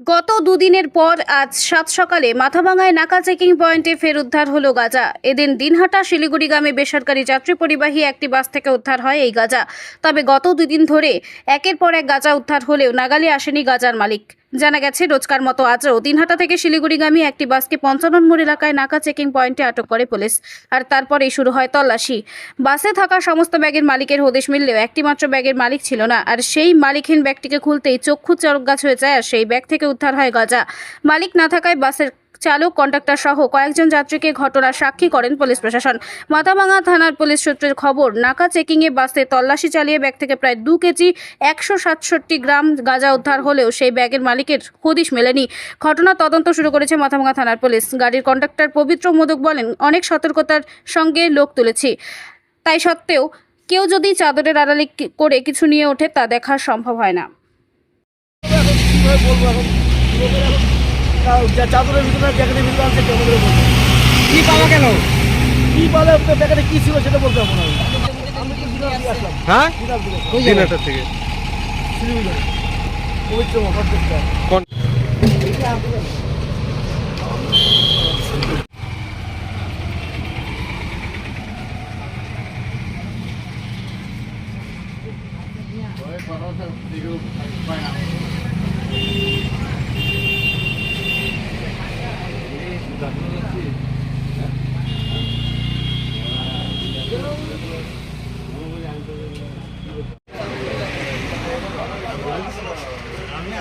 গত দুদিনের পর আজ সাত সকালে মাথাভাঙায় নাকা চেকিং পয়েন্টে ফের উদ্ধার হলো গাজা। এদিন দিনহাটা শিলিগুড়ি গ্রামে বেসরকারি যাত্রী পরিবাহী একটি বাস থেকে উদ্ধার হয় এই গাজা। তবে গত দুদিন ধরে একের পর এক গাজা উদ্ধার হলেও নাগালে আসেনি গাঁজার মালিক। জানা গেছে, রোজকার মতো আজও দিনহাটা থেকে শিলিগুড়িগামী একটি বাসকে পঞ্চানন মোড় এলাকায় নাকা চেকিং পয়েন্টে আটক করে পুলিশ আর তারপরেই শুরু হয় তল্লাশি। বাসে থাকা সমস্ত ব্যাগের মালিকের হদেশ মিললেও একটিমাত্র ব্যাগের মালিক ছিল না আর সেই মালিকহীন ব্যাগটিকে খুলতেই চক্ষু চরক গাছ হয়ে যায় আর সেই ব্যাগ থেকে উদ্ধার হয় গাজা। মালিক না থাকায় বাসের চালক, কন্ডাক্টর সহ কয়েকজন যাত্রীকে ঘটনার সাক্ষী করেন পুলিশ প্রশাসন। মাথাভাঙা থানার পুলিশ সূত্রের খবর, নাকা চেকিংয়ে বাসে তল্লাশি চালিয়ে ব্যাগ থেকে প্রায় দু কেজি একশো সাতষট্টি গ্রাম গাঁজা উদ্ধার হলেও সেই ব্যাগের মালিকের হদিশ মেলেনি। ঘটনা তদন্ত শুরু করেছে মাথাভাঙা থানার পুলিশ। গাড়ির কন্ডাক্টর পবিত্র মোদক বলেন, অনেক সতর্কতার সঙ্গে লোক তুলেছি। তাই সত্ত্বেও কেউ যদি চাদরের আড়ালে করে কিছু নিয়ে ওঠে তা দেখা সম্ভব হয় না। চাদরের ভিতরে জ্যাকেটের ভিতরে আছে কি পাওয়া গেল কি বলে আপনার প্যাকেটে কি ছিল সেটা বলতে পারব না। হ্যাঁ? দিনটার থেকে। পবিত্র কোন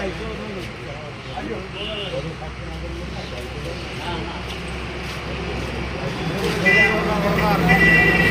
Thank you.